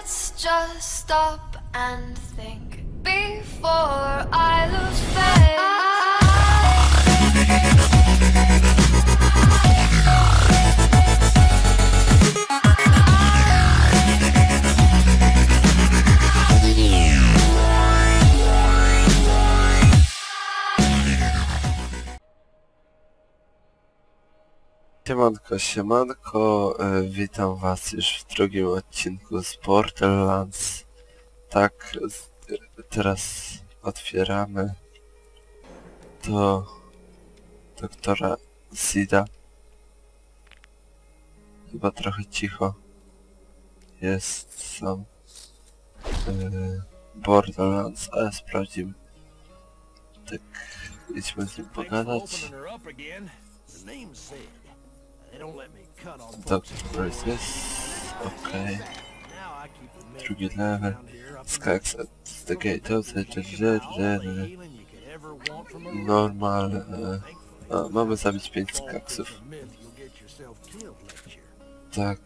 Let's just stop and think before I lose faith. Siemanko, siemanko, e, witam was już w drugim odcinku z Borderlands. Tak, teraz otwieramy do doktora Zida. Chyba trochę cicho jest sam e, Borderlands, ale sprawdzimy. Tak, idźmy z nim pogadać. said. On folks. Doktor jest okej. Drugi level. Skaks at the gate outside. From a Normal. E, a, mamy zabić 5 fall skaksów. Tak.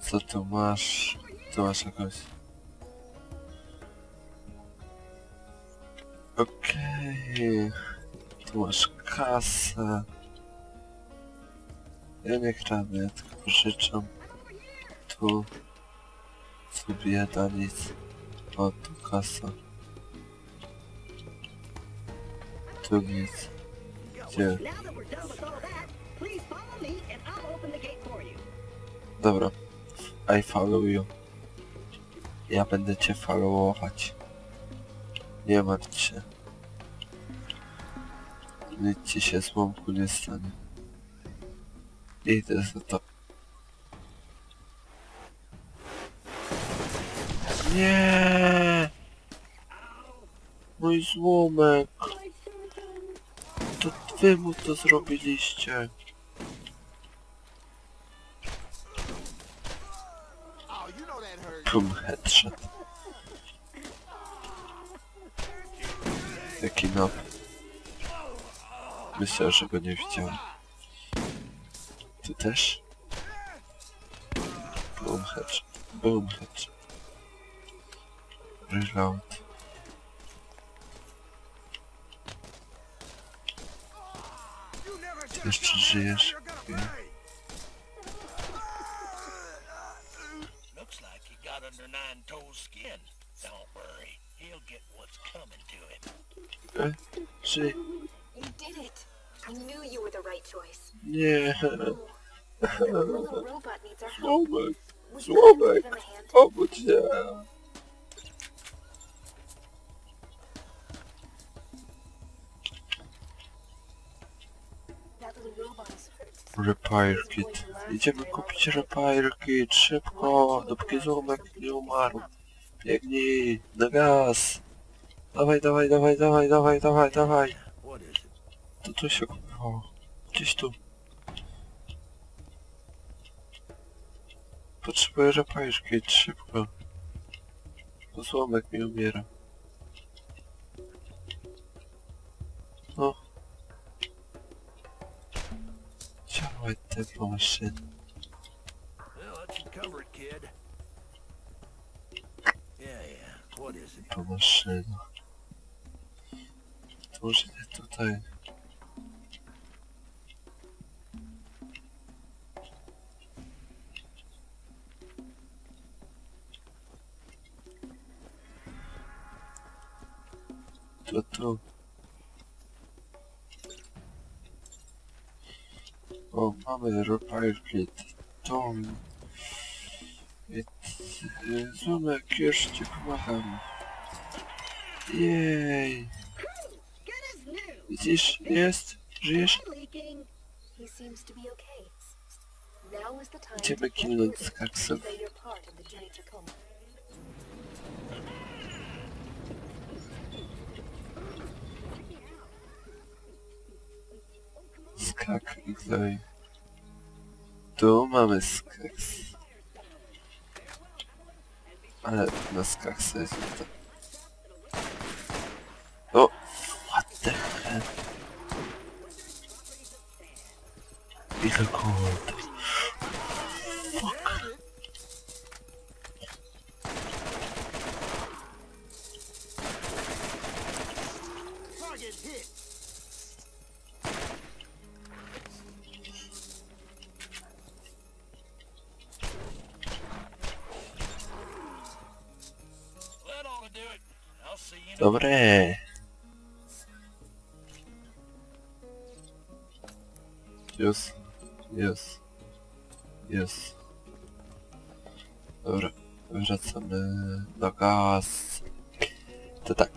Co tu masz? Tu masz jakąś... Okej. Tu masz kasę. Ja nie kradnę, ja tylko. Tu... Tu bieda, nic. O, tu kasa. Tu nic. Gdzie? Dobra. I follow you. Ja będę cię followować. Nie martw się. Nic ci się z łąku nie stanie. Idę za to. Nie! Mój złomek! To wy mu to zrobiliście. Pum, headshot. Jaki nob. Myślę, że go nie widziałem. Ty też? Boom headshot. Boom headshot. Reload. Ty jeszcze żyjesz? Nie? Looks like he got under nine toes skin. Don't worry, he'll get what's coming to him. E? Żyj. You did it. I knew you were the right choice. Nie. A hand? Obudź się. Repair kit. Idziemy kupić repair kit. Szybko. Dopóki złomek nie umarł. Biegnij. Na gaz. Dawaj, dawaj, dawaj, dawaj, dawaj, dawaj, dawaj. To tu się kupowało. Gdzieś tu. Potrzebuję repair kit. Szybko. Bo złomek mi umiera. No. Działaj te maszyny. Well, that's you covered, kid. Yeah, yeah. What is it? po maszynach. To może nie tutaj. To tu. O, mamy repair kit. Tom. I- y, Zumek, już ci pomagam. Jej. Good as new. Widzisz, Klej. Tu mamy skaks. Ale na skaksa jest to. Dobre. Jest. Jest. Jest. Dobra. Wracamy na gaz. To tak.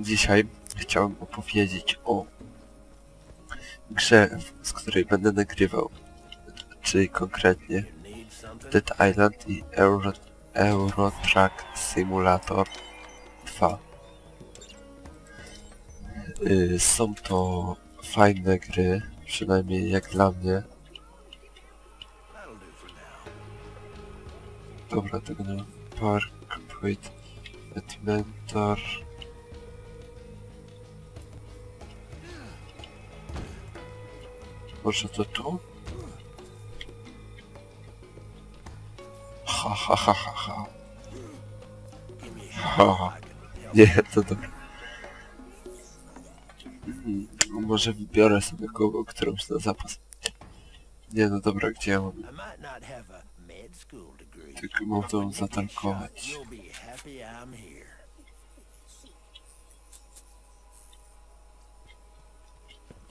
Dzisiaj chciałem opowiedzieć o grze, z której będę nagrywał. Czyli konkretnie Dead Island i Euro, Euro Truck Simulator 2. Y, są to fajne gry, przynajmniej jak dla mnie. Dobra, tego nie ma. Park, Point, Mentor. Może to tu? Ha ha ha ha ha. Ha. Nie, to dobra. Może wybiorę sobie kogo, którąś na zapas. Nie, no dobra, gdzie ja mam? Tylko mam to zatankować.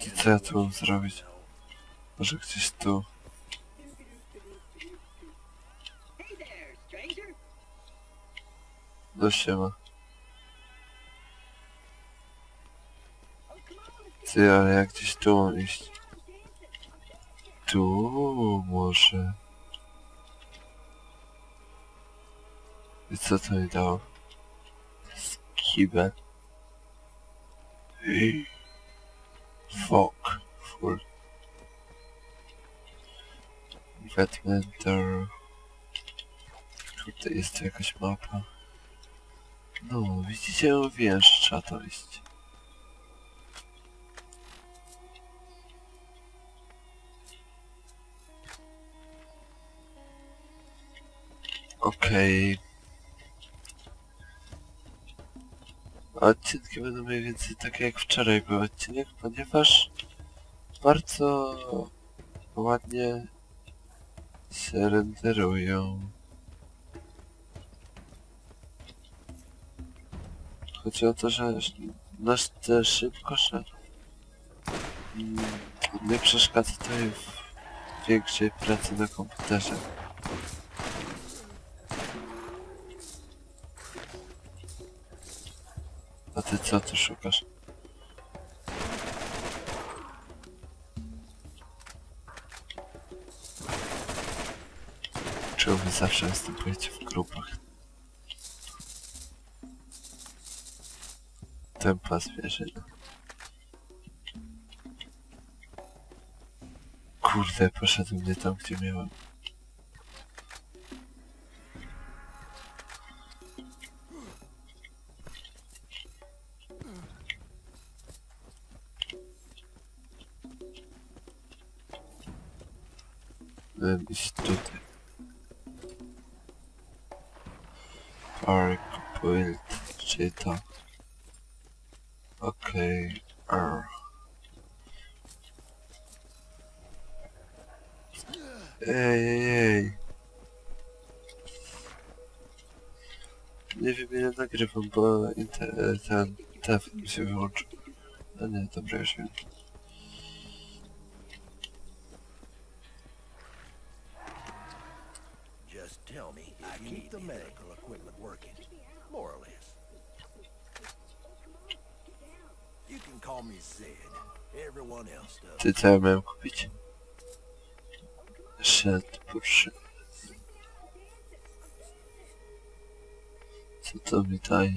I co ja tu mam zrobić? Może gdzieś tu? No siema. Ty, ale jak gdzieś tu iść? Tu może. I co to mi dało? Skibę. Fuck. Full. Vetmentor. Tutaj jest jakaś mapa. No, widzicie, mówiłem, że trzeba to iść. Okej. Odcinki będą mniej więcej takie jak wczoraj był odcinek, ponieważ bardzo ładnie się renderują. Chodzi o to, że nasz te szybko, że mm, nie przeszkadza to w większej pracy na komputerze. A ty co tu szukasz? Czemu zawsze występujecie w grupach? Tempa zwierzyna. Kurde, poszedł nie tam, gdzie miałem. Iść tutaj. Park, build, czyli to. Okej, okay. Ej, ej, ej. Nie ile nagrywam, bo ten telefon mi się wyłączył. No nie, dobra, już wiem. Keep the medical equipment working. More or less. You can call me Zed. Everyone else does. Ty co ja miałem kupić? Shed Porsche. Co to mi daje?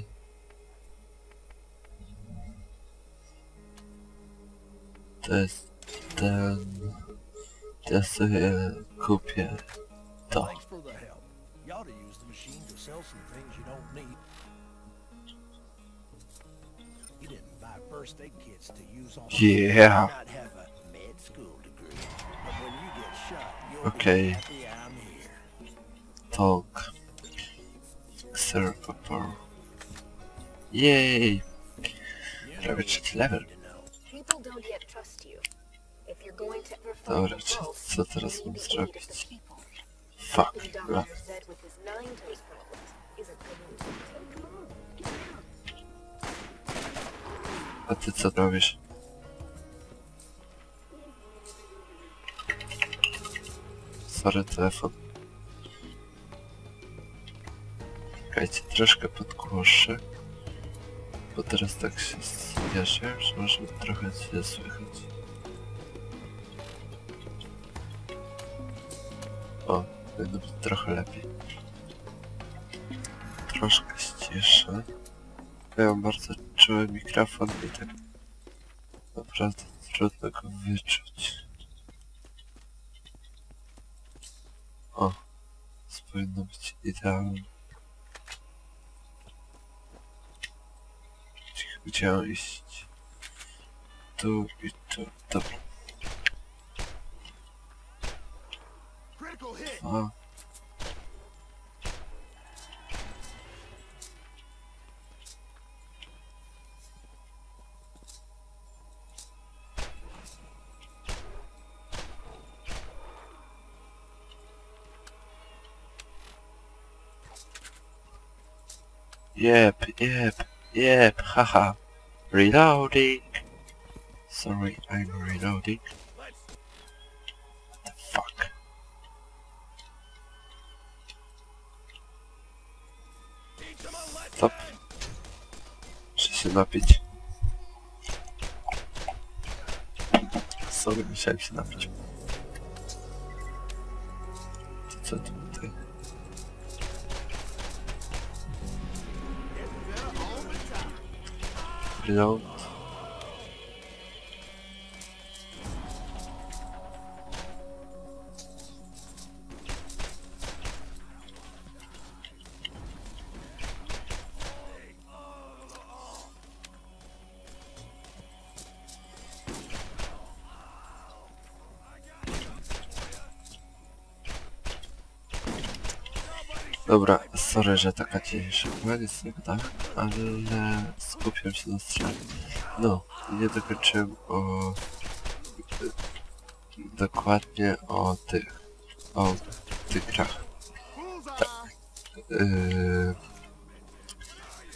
To jest ten... Ja sobie kupię to. sell some things you don't need. You didn't buy first aid kits to use on Yeah. Shot, okay. Talk. Sir Pepper. Yay! Ravaged level. People don't yet trust you. If you're going to ever find Fuck. A ty co robisz? Sorry, telefon. Czekajcie, troszkę podgłoszę. Bo teraz tak się spieszę, że może trochę źle słychać. O, powinno być trochę lepiej. Troszkę ściszę. Ja bardzo czuły mikrofon i tak naprawdę trudno go wyczuć. O, to powinno być idealne. Mam iść? Tu i tu. Dobra. Dwa. Yep, yep, yep, haha. Reloading. Sorry, I'm reloading. The fuck. Stop. Muszę się napić. Sorry, musiałem się napić. To co tutaj? Reload. Dobra, sorry, że taka dzisiejsza jest tak, ale skupiam się na strzale. No, nie dokończyłem o... Dokładnie o tych... o tych grach. Tak. Yy,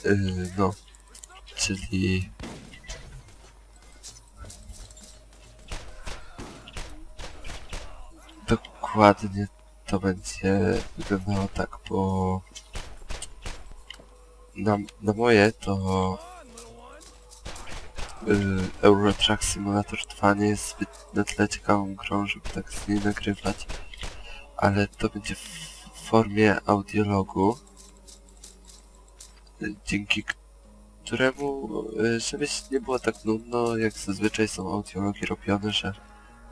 yy, no, czyli... Dokładnie to będzie wyglądało tak, bo na, na moje to Euro Truck Simulator 2 nie jest zbyt na tyle ciekawą grą, żeby tak z niej nagrywać, ale to będzie w formie audiologu, yy, dzięki któremu, yy, żeby nie było tak nudno, jak zazwyczaj są audiologi robione, że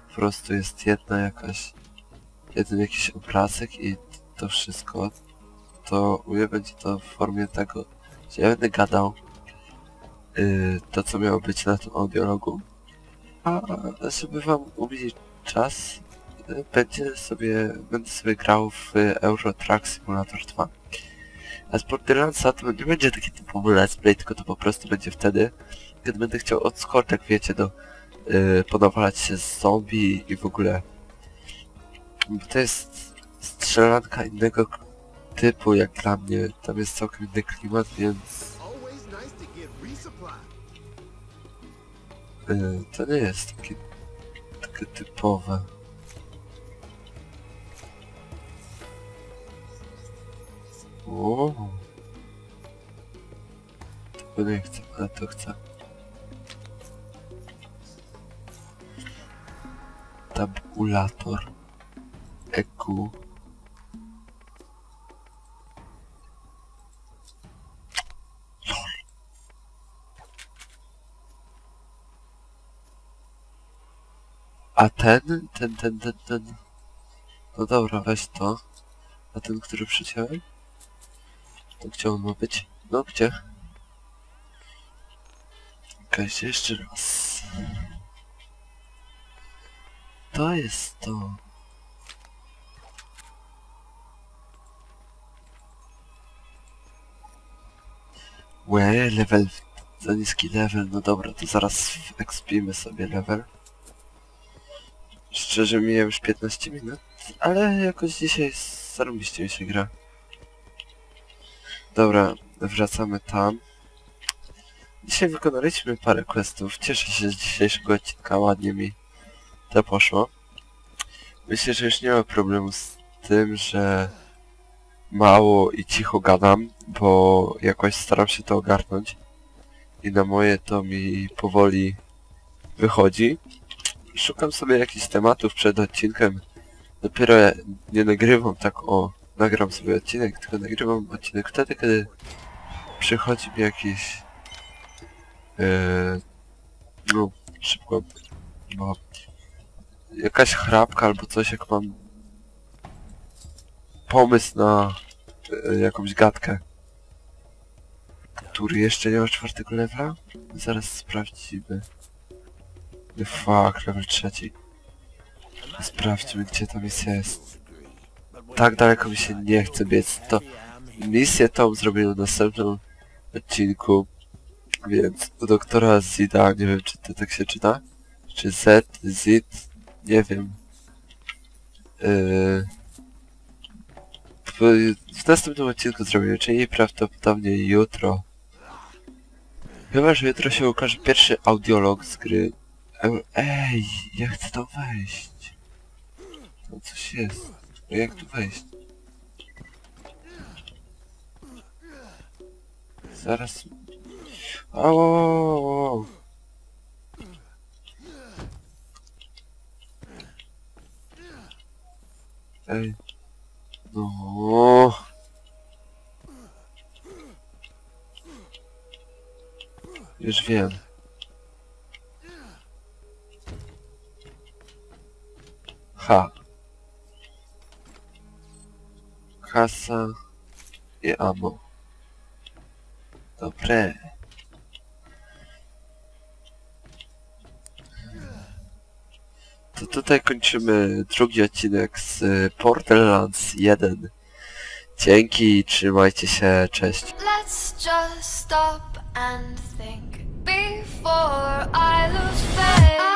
po prostu jest jedna jakaś jeden jakiś obrazek i to wszystko, to u mnie będzie to w formie tego, że ja będę gadał to, co miało być na tym audiologu, a żeby wam ubliżyć czas, yy, będzie sobie, będę sobie grał w Euro Truck Simulator 2. A z Borderlandsa to nie będzie taki typowy let's play, tylko to po prostu będzie wtedy, kiedy będę chciał odskoczek, wiecie, do yy, podawalać się z zombie i w ogóle bo to jest strzelanka innego typu jak dla mnie. Tam jest całkiem inny klimat, więc yy, to nie jest takie, takie typowe. Wow. Tego nie chcę, ale to chcę. Tabulator. EQ. A ten, ten, ten, ten, ten. No dobra, weź to. A ten, który przyciąłem? To gdzie on ma być? No gdzie? Okej, jeszcze raz. To jest to. Łe, level, za niski level, no dobra, to zaraz ekspimy sobie level. Szczerze miałem już 15 minut, ale jakoś dzisiaj zarobiście mi się gra. Dobra, wracamy tam. Dzisiaj wykonaliśmy parę questów. Cieszę się z dzisiejszego odcinka, ładnie mi to poszło. Myślę, że już nie ma problemu z tym, że mało i cicho gadam, bo jakoś staram się to ogarnąć. I na moje to mi powoli wychodzi. Szukam sobie jakichś tematów przed odcinkiem. Dopiero nie nagrywam tak o... Nagram sobie odcinek, tylko nagrywam odcinek wtedy, kiedy przychodzi mi jakiś... Yy, no, szybko... No, jakaś chrapka albo coś, jak mam pomysł na e, jakąś gadkę, który jeszcze nie ma czwartego levela? Zaraz sprawdzimy. Fuck, level trzeci. Sprawdźmy, gdzie ta misja jest. Tak daleko mi się nie chce biec. To misję tą zrobię w następnym odcinku. Więc u doktora Zida, nie wiem czy to tak się czyta? Czy Z, Zid, nie wiem. Yy, w następnym odcinku zrobimy, czyli prawdopodobnie jutro. Chyba, że jutro się ukaże pierwszy audiolog z gry. Ej, ja chcę tam wejść. No coś jest. No jak tu wejść? Zaraz... Au. Ej. No. Już wiem. Ha. Kasa i ammo. Dobre. To tutaj kończymy drugi odcinek z y, Borderlands 1. Dzięki, trzymajcie się, cześć. Let's just stop and think before I lose faith.